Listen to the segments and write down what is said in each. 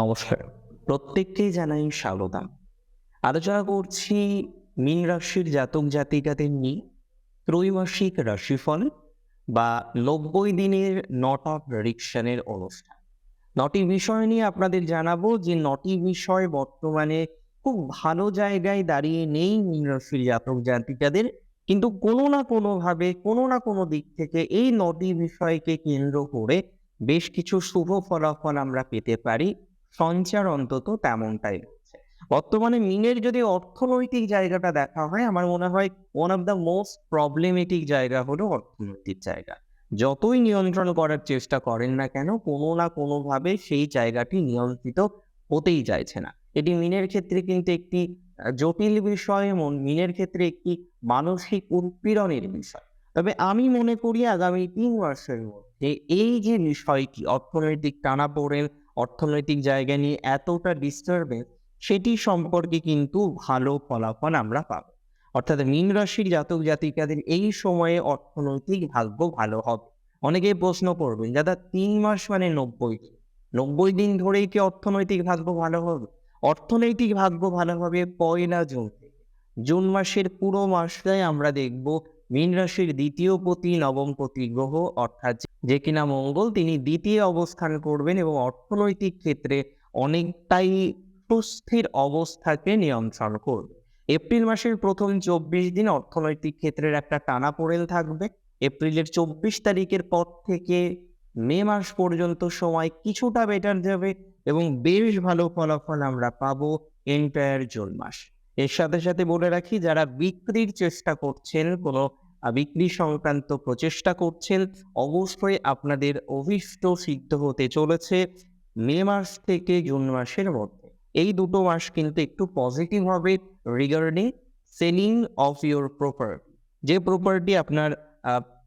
নমস্কার। প্রত্যেককেই জানাই স্বাগতম আলোচনা করছি মীন রাশির জাতক জাতিকাদের নিয়ে। ত্রৈমাসিক রাশিফল বা নব্বই দিনের নট অফ প্রেডিকশনের অনুষ্ঠান। নটি বিষয় নিয়ে আপনাদের জানাব যে নটি বিষয় বর্তমানে খুব ভালো জায়গায় দাঁড়িয়ে নেই মীন রাশির জাতক জাতিকাদের। কিন্তু কোনো না কোনোভাবে, কোনো না কোনো দিক থেকে এই নটি বিষয়কে কেন্দ্র করে বেশ কিছু শুভ ফলাফল আমরা পেতে পারি। সঞ্চার অন্তত তেমনটাই বর্তমানে মিনের যদি অর্থনৈতিক জায়গাটা দেখা হয়, আমার মনে হয় one of the most problematic জায়গা হলো অর্থনৈতিক জায়গা। যতই নিয়ন্ত্রণ করার চেষ্টা করেন না কেন, কোনো না কোনোভাবে সেই জায়গাটি নিয়ন্ত্রিত হতেই চাইছে না। এটি মিনের ক্ষেত্রে কিন্তু একটি জটিল বিষয় এবং মিনের ক্ষেত্রে একটি মানসিক উৎপীড়নের বিষয়। তবে আমি মনে করি আগামী তিন মাসের মধ্যে এই যে বিষয়টি, অর্থনৈতিক টানাপোড়েন অর্থনৈতিক জায়গা নিয়ে এতটা ডিস্টারবেন্স সেটি সম্পর্কে কিন্তু ভালো ফলাফল আমরা পাবো। অর্থাৎ মীন রাশির জাতক জাতিকাদের এই সময়ে অর্থনৈতিক ভাগ্য ভালো হবে। অনেকেই প্রশ্ন করবেন, দাদা, তিন মাস মানে নব্বই? দিন নব্বই দিন ধরেই কি অর্থনৈতিক ভাগ্য ভালো হবে? অর্থনৈতিক ভাগ্য ভালো হবে পয়লা জুন। জুন মাসের পুরো মাসটাই আমরা দেখব মীন রাশির দ্বিতীয় পতি, নবম পতি গ্রহ, অর্থাৎ যে কিনা মঙ্গল, তিনি দ্বিতীয় অবস্থান করবেন এবং অর্থনৈতিক ক্ষেত্রে অনেকটাই সুস্থির অবস্থাকে নিয়ন্ত্রণ করবে। এপ্রিল মাসের প্রথম চব্বিশ দিন অর্থনৈতিক ক্ষেত্রের একটা টানাপোড়েন থাকবে। এপ্রিলের চব্বিশ তারিখের পর থেকে মে মাস পর্যন্ত সময় কিছুটা বেটার যাবে এবং বেশ ভালো ফলাফল আমরা পাবো এন্টায়ার জুন মাস। এর সাথে সাথে বলে রাখি, যারা বিক্রির চেষ্টা করছেন, কোনো বিক্রি সংক্রান্ত প্রচেষ্টা করছেন, অবশ্যই আপনাদের অভিষ্ট সিদ্ধ হতে চলেছে মে মাস থেকে জুন মাসের মধ্যে। এই দুটো মাস কিন্তু একটু পজিটিভ হবে regarding selling of your property যে প্রপার্টি আপনার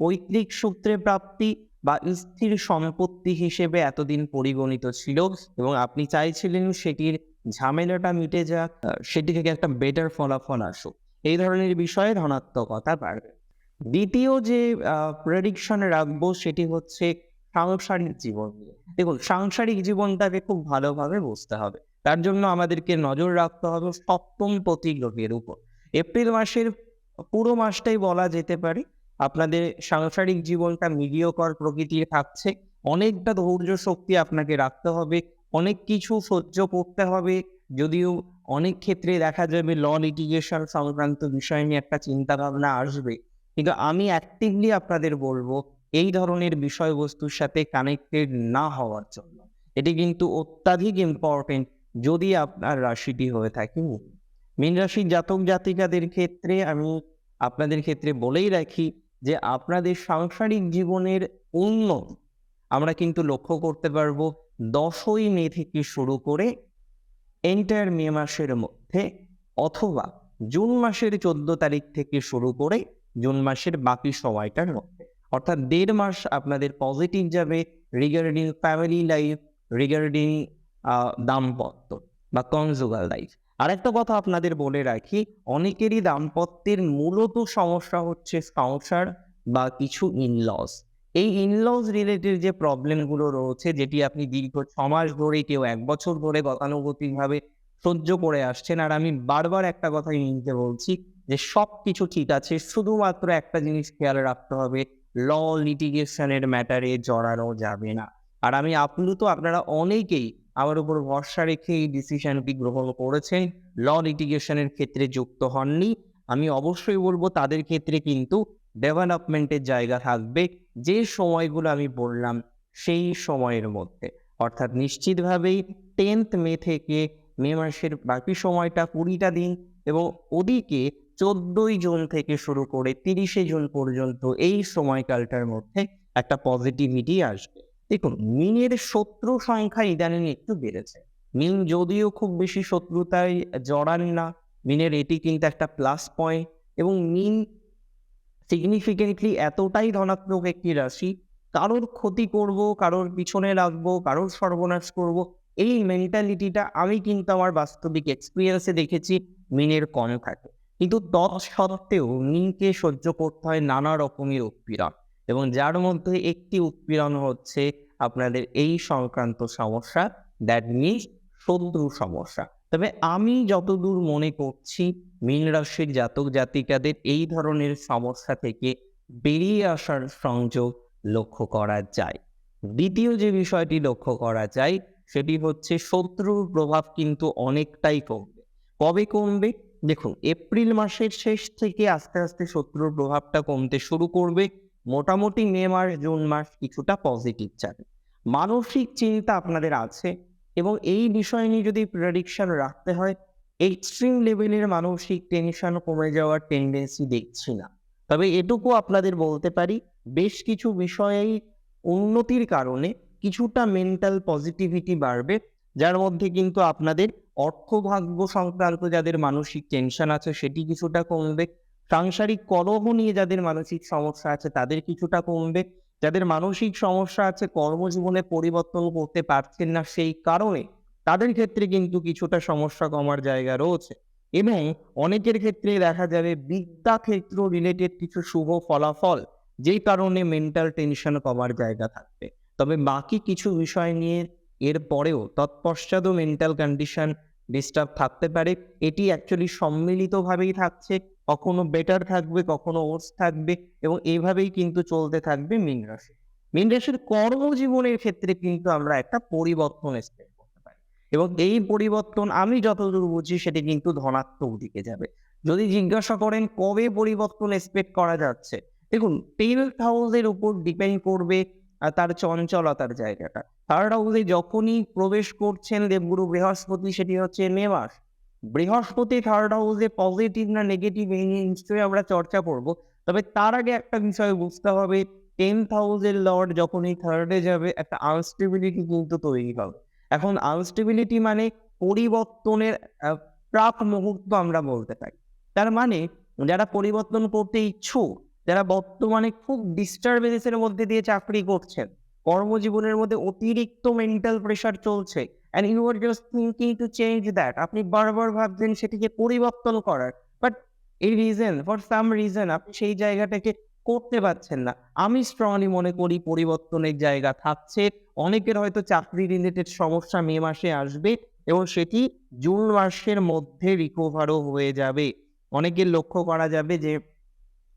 পৈতৃক সূত্রে প্রাপ্তি বা স্থির সম্পত্তি হিসেবে এতদিন পরিগণিত ছিল এবং আপনি চাইছিলেন সেটির ঝামেলাটা মিটে যাক সেটি থেকে একটা বেটার ফলাফল আসুক। এই ধরনের বিষয়ে ধনাত্মকতা বাড়বে। দ্বিতীয় যে প্রেডিকশন রাখব সেটি হচ্ছে সাংসারিক জীবন দেখুন, সাংসারিক জীবনটাকে খুব ভালোভাবে বুঝতে হবে। তার জন্য আমাদেরকে নজর রাখতে হবে সপ্তম প্রতিগ্রহের উপর। এপ্রিল মাসের পুরো মাসটাই বলা যেতে পারে, আপনাদের সাংসারিক জীবনটা মিডিয়কর প্রকৃতির থাকছে। অনেকটা ধৈর্য শক্তি আপনাকে রাখতে হবে। অনেক কিছু সহ্য করতে হবে। যদিও অনেক ক্ষেত্রে দেখা যাবে ল লিটিগেশন সংক্রান্ত বিষয় নিয়ে একটা চিন্তা ভাবনা আসবে। কিন্তু আমি অ্যাক্টিভলি আপনাদের বলব, এই ধরনের বিষয়বস্তুর সাথে কানেক্টেড না হওয়ার জন্য। এটি কিন্তু অত্যাধিক ইম্পর্টেন্ট যদি আপনার রাশিটি হয়ে থাকে। মীন। রাশির জাতক জাতিকাদের ক্ষেত্রে আমি আপনাদের ক্ষেত্রে বলেই রাখি যে, আপনাদের সাংসারিক জীবনের উন্নতি আমরা কিন্তু লক্ষ্য করতে পারব দশই মে থেকে শুরু করে এন্টায়ার মে মাসের মধ্যে অথবা জুন মাসের চোদ্দ তারিখ থেকে শুরু করে জুন মাসের বাকি সময়টার মধ্যে। অর্থাৎ দেড় মাস আপনাদের পজিটিভ যাবে রিগার্ডিং ফ্যামিলি লাইফ রিগার্ডিং দাম্পত্য বা কনজুগাল লাইফ আরেকটা কথা আপনাদের বলে রাখি, অনেকেরই দাম্পত্যের মূলত সমস্যা হচ্ছে সংসার বা কিছু ইনলস এই ইনলস রিলেটেড যে প্রবলেমগুলো রয়েছে, যেটি আপনি দীর্ঘ ছ মাস ধরে, কেউ এক বছর ধরে গতানুগতিকভাবে সহ্য করে আসছেন। আর আমি বারবার একটা কথাই নিতে বলছি যে সব কিছু ঠিক আছে, শুধুমাত্র একটা জিনিস খেয়াল রাখতে হবে ল লিটিগেশনের ম্যাটারে জড়ানো যাবে না। আর আমি আপ্লুত, আপনারা অনেকেই আমার উপর ভরসা রেখে এই ডিসিশনটি গ্রহণ করেছেন ল লিটিগেশনের ক্ষেত্রে যুক্ত হননি। আমি অবশ্যই বলব, তাদের ক্ষেত্রে কিন্তু ডেভেলপমেন্টের জায়গা থাকবে যে সময়গুলো আমি বললাম সেই সময়ের মধ্যে। অর্থাৎ নিশ্চিতভাবেই টেন্থ মে থেকে মে মাসের বাকি সময়টা কুড়িটা দিন এবং ওদিকে চোদ্দই জুন থেকে শুরু করে তিরিশে জুন পর্যন্ত এই সময়কালটার মধ্যে একটা পজিটিভিটি আসবে। দেখুন, মিনের শত্রু সংখ্যা ইদানিং একটু বেড়েছে। মিন যদিও খুব বেশি শত্রুতায় জড়ান না, মিনের এটি কিন্তু একটা প্লাস পয়েন্ট এবং মিন সিগনিফিকেন্টলি এতটাই ধনাত্মক একটি রাশি। কারোর ক্ষতি করব, কারোর পিছনে রাখব, কারোর সর্বনাশ করব, এই মেন্টালিটিটা আমি কিন্তু আমার বাস্তবিক এক্সপিরিয়েন্সে দেখেছি মিনের কম থাকে। কিন্তু তৎসত্ত্বেও মিনকে সহ্য করতে হয় নানা রকমের উৎপীড়ন। এবং যার মধ্যে একটি উৎপীড়ন হচ্ছে আপনাদের এই সংক্রান্ত সমস্যা দ্যাট মিনস শত্রু সমস্যা। তবে আমি যতদূর মনে করছি মীন রাশির জাতক জাতিকাদের এই ধরনের সমস্যা থেকে বেরিয়ে আসার সংযোগ লক্ষ্য করা যায়। দ্বিতীয় যে বিষয়টি লক্ষ্য করা যায়, সেটি হচ্ছে শত্রুর প্রভাব কিন্তু অনেকটাই কমবে। কবে কমবে? দেখুন, এপ্রিল মাসের শেষ থেকে আস্তে আস্তে শত্রুর প্রভাবটা কমতে শুরু করবে। মোটামুটি মে মাস, জুন মাস কিছুটা পজিটিভ যাবে মানসিক চিন্তা আপনাদের আছে এবং এই বিষয় নিয়ে যদি প্রেডিকশন রাখতে হয় এক্সট্রিম লেভেলের মানসিক টেনশন কমে যাওয়ার টেন্ডেন্সি দেখছি না। তবে এটুকু আপনাদের বলতে পারি, বেশ কিছু বিষয়েই উন্নতির কারণে কিছুটা মেন্টাল পজিটিভিটি বাড়বে, যার মধ্যে কিন্তু আপনাদের অর্থভাগ্য সংক্রান্ত যাদের মানসিক টেনশন আছে সেটি কিছুটা কমবে, সাংসারিক কলহ নিয়ে যাদের মানসিক সমস্যা আছে তাদের কিছুটা কমবে, যাদের মানসিক সমস্যা আছে কর্মজীবনে পরিবর্তন করতে পারছেন না সেই কারণে তাদের ক্ষেত্রে কিন্তু কিছুটা সমস্যা কমার জায়গা রয়েছে এবং অনেকের ক্ষেত্রে দেখা যাবে বিদ্যা ক্ষেত্র রিলেটেড কিছু শুভ ফলাফল, যেই কারণে মেন্টাল টেনশন কমার জায়গা থাকবে। তবে বাকি কিছু বিষয় নিয়ে এর পরেও তৎপশ্চাৎও মেন্টাল কন্ডিশন ডিস্টার্ব থাকতে পারে। এটি অ্যাকচুয়ালি সম্মিলিতভাবেই থাকছে, কখনো বেটার থাকবে, কখনো ওর্স থাকবে এবং এইভাবেই কিন্তু চলতে থাকবে মীন রাশি। মীন রাশির কর্মজীবনের ক্ষেত্রে কিন্তু আমরা একটা পরিবর্তন পারি এবং এই পরিবর্তন আমি যতদূর বুঝি সেটি কিন্তু ধনাত্মক দিকে যাবে। যদি জিজ্ঞাসা করেন কবে পরিবর্তন এক্সপেক্ট করা যাচ্ছে, দেখুন টেন্থ হাউসের উপর ডিপেন্ড করবে তার চঞ্চলতার জায়গাটা। থার্ড হাউসে যখনই প্রবেশ করছেন দেবগুরু বৃহস্পতি, সেটি হচ্ছে মে মাস। বৃহস্পতি থার্ড হাউসে পজিটিভ না নেগেটিভ এই নিশ্চয়ই আমরা চর্চা করব। তবে তার আগে একটা বিষয় বুঝতে হবে টেন্থ হাউসের লর্ড যখনই থার্ডে যাবে, একটা আনস্টেবিলিটি কিন্তু তৈরি হবে। এখন আনস্টেবিলিটি মানে পরিবর্তনের প্রাক মুহূর্ত আমরা বলতে পারি। তার মানে যারা পরিবর্তন করতে ইচ্ছুক, যারা বর্তমানে খুব ডিস্টারবেন্সের মধ্যে দিয়ে চাকরি করছেন, কর্মজীবনের মধ্যে অতিরিক্ত মেন্টাল প্রেশার চলছে and you are just thinking to change that আপনি বারবার ভাবছেন সেটিকে পরিবর্তন করার বাট এই রিজন ফর সাম রিজন আপনি সেই জায়গাটাকে করতে পারছেন না। আমি স্ট্রংলি মনে করি পরিবর্তনের জায়গা থাকছে। অনেকের হয়তো চাকরি রিলেটেড সমস্যা মে মাসে আসবে এবং সেটি জুন মাসের মধ্যে রিকভারও হয়ে যাবে। অনেকের লক্ষ্য করা যাবে যে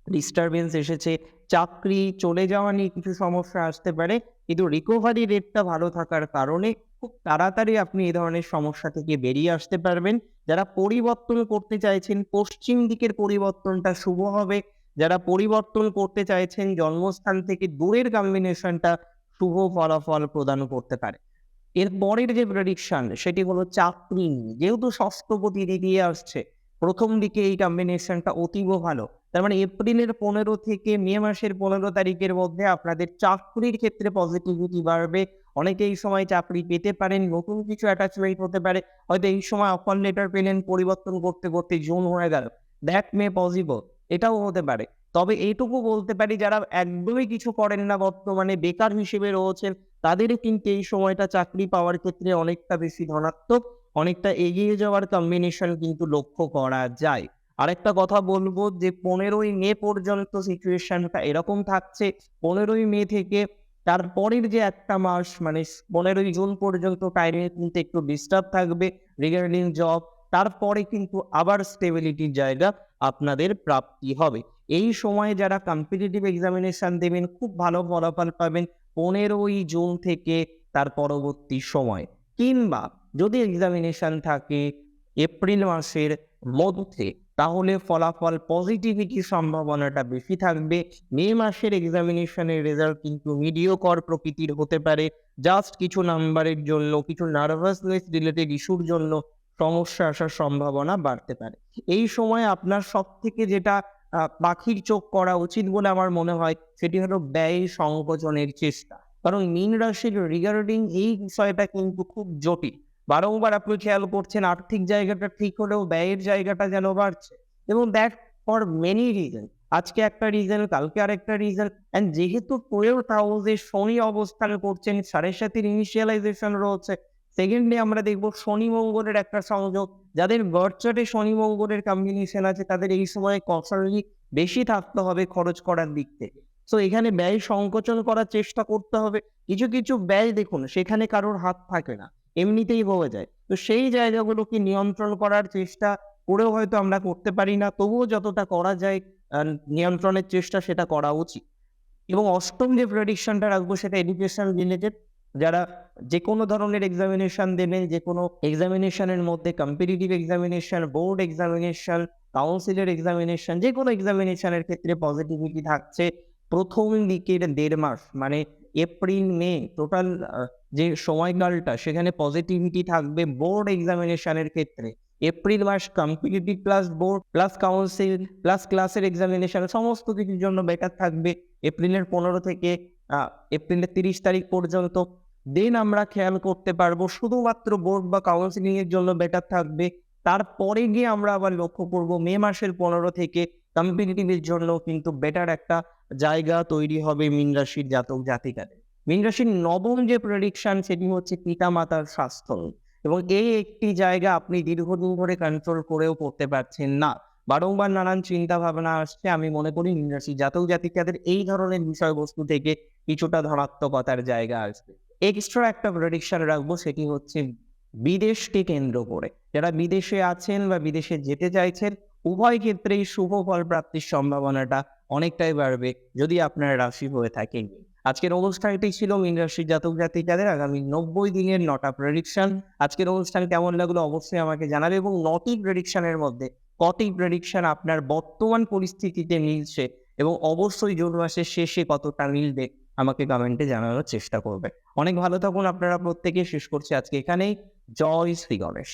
ডিস্টারবেন্স এসেছে, চাকরি চলে যাওয়া নিয়ে কিছু সমস্যা আসতে পারে, কিন্তু রিকভারি রেটটা ভালো থাকার কারণে খুব তাড়াতাড়ি আপনি এই ধরনের সমস্যা থেকে বেরিয়ে আসতে পারবেন। যারা পরিবর্তন করতে চাইছেন, পশ্চিম দিকের পরিবর্তনটা শুভ হবে। যারা পরিবর্তন করতে চাইছেন, জন্মস্থান থেকে দূরের কম্বিনেশনটা শুভ ফলাফল প্রদান করতে পারে। এর পরের যে প্রেডিকশন সেটি হলো চাকরি। যেহেতু ষষ্ঠপতি দিয়ে আসছে, প্রথম দিকে এই কম্বিনেশনটা অতীব ভালো। তার মানে এপ্রিলের পনেরো থেকে মে মাসের পনেরো তারিখের মধ্যে আপনাদের চাকরির ক্ষেত্রে পজিটিভিটি বাড়বে। অনেকে এই সময় চাকরি পেতে পারেন, নতুন কিছু অ্যাটাচমেন্ট হতে পারে। হয়তো এই সময় অফার লেটার পেলেন, পরিবর্তন করতে করতে জুন হয়ে গেল। দ্যাট মে পসিবল এটাও হতে পারে। তবে এইটুকু বলতে পারি, যারা একদমই কিছু করেন না, বর্তমানে বেকার হিসেবে রয়েছেন তাদের কিন্তু এই সময়টা চাকরি পাওয়ার ক্ষেত্রে অনেকটা বেশি ধনাত্মক, অনেকটা এগিয়ে যাওয়ার কম্বিনেশন কিন্তু লক্ষ্য করা যায়। আরেকটা কথা বলব যে, পনেরোই মে পর্যন্ত সিচুয়েশনটা এরকম থাকছে, পনেরোই মে থেকে তারপরের যে একটা মাস মানে পনেরোই জুন পর্যন্ত টাইমে কিন্তু একটু ডিস্টার্ব থাকবে রিগার্ডিং জব তারপরে কিন্তু আবার স্টেবিলিটির জায়গা আপনাদের প্রাপ্তি হবে। এই সময়ে যারা কম্পিটিটিভ এক্সামিনেশন দেবেন, খুব ভালো ফলাফল পাবেন পনেরোই জুন থেকে তার পরবর্তী সময়। কিংবা যদি এক্সামিনেশন থাকে এপ্রিল মাসের মধ্যে, তাহলে ফলাফল পজিটিভিটির সম্ভাবনাটা বেশি থাকবে। মে মাসের এক্সামিনেশনের রেজাল্ট কিন্তু মিডিওকর প্রকৃতির হতে পারে। জাস্ট কিছু নাম্বারের জন্য, কিছু নার্ভাসনেস রিলেটেড ইস্যুর জন্য সমস্যা আসার সম্ভাবনা বাড়তে পারে। এই সময় আপনার সব থেকে যেটা পাখির চোখ করা উচিত বলে আমার মনে হয়, সেটি হলো ব্যয় সংকোচনের চেষ্টা। কারণ মীন রাশির রিগার্ডিং এই বিষয়টা কিন্তু খুব জটিল। বারংবার আপনি খেয়াল করছেন, আর্থিক জায়গাটা ঠিক হলেও ব্যয়ের জায়গাটা যেন বাড়ছে। এবং দ্যাট ফর মেনি রিজন আজকে একটা রিজন কালকে আরেকটা রিজন অ্যান্ড যেহেতু টুয়েলভ হাউসে শনি অবস্থান করছেন, সাড়ে সাতের ইনিশিয়ালাইজেশন রয়েছে সেকেন্ডে আমরা দেখব শনি মঙ্গলের একটা সংযোগ। যাদের বার্থচার্টে শনি মঙ্গলের কম্বিনেশন আছে, তাদের এই সময় কনসার্নি বেশি থাকতে হবে খরচ করার দিক থেকে। সো এখানে ব্যয় সংকোচন করার চেষ্টা করতে হবে। কিছু কিছু ব্যয় দেখুন, সেখানে কারোর হাত থাকে না, এমনিতেই হয়ে যায়। তো সেই জায়গাগুলোকে নিয়ন্ত্রণ করার চেষ্টা করেও হয়তো আমরা করতে পারি না, তবুও যতটা করা যায় নিয়ন্ত্রণের চেষ্টা সেটা করা উচিত। এবং অষ্টম যে প্রেডিকশনটা রাখব, সেটা এডুকেশন রিলেটেড যারা যে কোনো ধরনের এক্সামিনেশন দেবেন যে কোনো এক্সামিনেশনের মধ্যে কম্পিটিটিভ এক্সামিনেশন বোর্ড এক্সামিনেশন কাউন্সিলের এক্সামিনেশন যে কোনো এক্সামিনেশনের ক্ষেত্রে পজিটিভিটি থাকছে। প্রথম দিকের দেড় মাস মানে এপ্রিল, মে টোটাল যে সময়কালটা, সেখানে পজিটিভিটি থাকবে বোর্ড এক্সামিনেশনের ক্ষেত্রে। এপ্রিল মাস competitive plus board plus council plus ক্লাসের এক্সামিনেশন সমস্ত কিছুর জন্য বেটার থাকবে। এপ্রিলের পনেরো থেকে এপ্রিলের তিরিশ তারিখ পর্যন্ত দেন আমরা খেয়াল করতে পারব, শুধুমাত্র বোর্ড বা কাউন্সিলিং এর জন্য বেটার থাকবে। তারপরে গিয়ে আমরা আবার লক্ষ্য করব, মে মাসের পনেরো থেকে কম্পিটিটিভের জন্য কিন্তু বেটার একটা জায়গা তৈরি হবে মীন রাশির জাতক জাতিকাদের। মীন রাশির নবম যে প্রেডিকশন সেটি হচ্ছে পিতা মাতার স্বাস্থ্য। এবং এই একটি জায়গা আপনি দীর্ঘদিন ধরে কন্ট্রোল করেও করতে পারছেন না। বারংবার নানান চিন্তা ভাবনা আসছে। আমি মনে করি রাশির জাতক জাতিকাদের এই ধরনের বিষয়বস্তু থেকে কিছুটা ধনাত্মকতার জায়গা আসবে। এক্সট্রা একটা প্রেডিকশন রাখব, সেটি হচ্ছে বিদেশকে কেন্দ্র করে। যারা বিদেশে আছেন বা বিদেশে যেতে চাইছেন, উভয় ক্ষেত্রেই শুভ ফল প্রাপ্তির সম্ভাবনাটা অনেকটাই বাড়বে যদি আপনার রাশি হয়ে থাকে। আজকের অনুষ্ঠানটি ছিল মীন জাতক জাতিকাদের আগামী নব্বই দিনের নটা প্রেডিকশন আজকের অনুষ্ঠান কেমন লাগল অবশ্যই আমাকে জানাবে এবং নটি প্রেডিকশনের মধ্যে কটি প্রেডিকশন আপনার বর্তমান পরিস্থিতিতে মিলছে এবং অবশ্যই জুন মাসের শেষে কতটা মিলবে আমাকে কমেন্টে জানানোর চেষ্টা করবে অনেক ভালো থাকুন আপনারা প্রত্যেকে। শেষ করছি আজকে এখানেই। জয় শ্রী গণেশ।